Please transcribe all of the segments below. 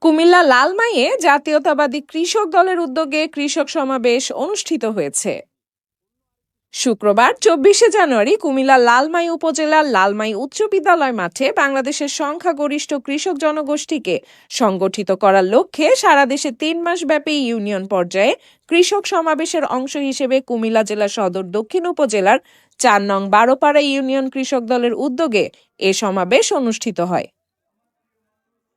কুমিল্লা লালমাইয়ে জাতীয়তাবাদী কৃষক দলের উদ্যোগে কৃষক সমাবেশ অনুষ্ঠিত হয়েছে। শুক্রবার, চব্বিশে জানুয়ারি কুমিল্লা লালমাই উপজেলার লালমাই উচ্চ বিদ্যালয় মাঠে বাংলাদেশের সংখ্যাগরিষ্ঠ কৃষক জনগোষ্ঠীকে সংগঠিত করার লক্ষ্যে সারা দেশে তিন মাস ব্যাপী ইউনিয়ন পর্যায়ে কৃষক সমাবেশের অংশ হিসেবে কুমিল্লা জেলা সদর দক্ষিণ উপজেলার চার নং বারোপাড়া ইউনিয়ন কৃষক দলের উদ্যোগে এ সমাবেশ অনুষ্ঠিত হয়।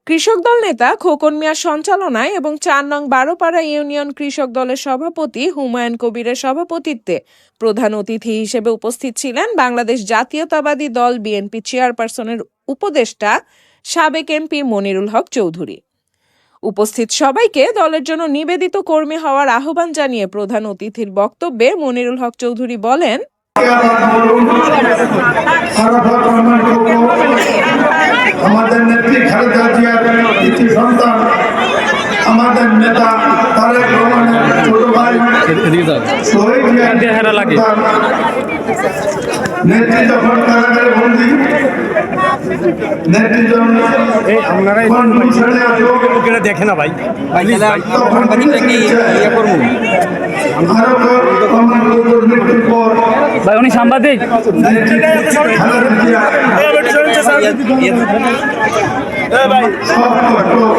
কৃষক দল নেতা খোকন মিয়ার সঞ্চালনায় এবং চার নং বারোপাড়া ইউনিয়ন কৃষক দলের সভাপতি হুমায়ুন কবিরের সভাপতিত্বে প্রধান অতিথি হিসেবে উপস্থিত ছিলেন বাংলাদেশ জাতীয়তাবাদী দল বিএনপি চেয়ারপারসনের উপদেষ্টা সাবেক এমপি মনিরুল হক চৌধুরী। উপস্থিত সবাইকে দলের জন্য নিবেদিত কর্মী হওয়ার আহ্বান জানিয়ে প্রধান অতিথির বক্তব্যে মনিরুল হক চৌধুরী বলেন সন্তান আমাদের নেতা তারেক রহমানের ছোট ভাই নেত্রী যখন কারাগারে বন্দী দেখে না ভাই। ভাই উনি সাংবাদিক।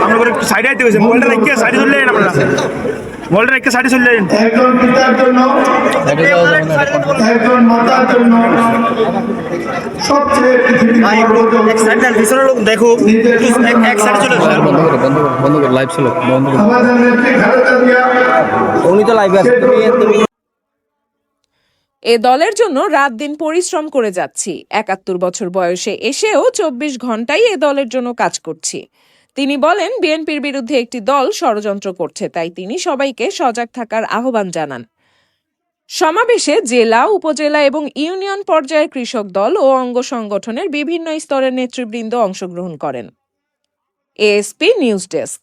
আপনার একটু সাইডে আইতে গেছে মোবাইলটা রেখে সাইডে চলে যান আপনারা মোবাইলটা রেখে সাইডে চলে যান একজন পিতার জন্য একজন মাতার জন্য সবচেয়ে পৃথিবীর বড় পিছনে লোক দেখো এক সাইডে চলে যান বন্ধ করো বন্ধ করো বন্ধ করো লাইভ বন্ধ করো। উনি তো লাইভে আছে তুমি তুমি এ দলের জন্য রাত দিন পরিশ্রম করে যাচ্ছি। একাত্তর বছর বয়সে এসেও চব্বিশ ঘন্টাই এ দলের জন্য কাজ করছি। তিনি বলেন, বিএনপির বিরুদ্ধে একটি দল ষড়যন্ত্র করছে, তাই তিনি সবাইকে সজাগ থাকার আহ্বান জানান। সমাবেশে জেলা, উপজেলা এবং ইউনিয়ন পর্যায়ের কৃষক দল ও অঙ্গ সংগঠনের বিভিন্ন স্তরের নেতৃবৃন্দ অংশগ্রহণ করেন। ASP news desk.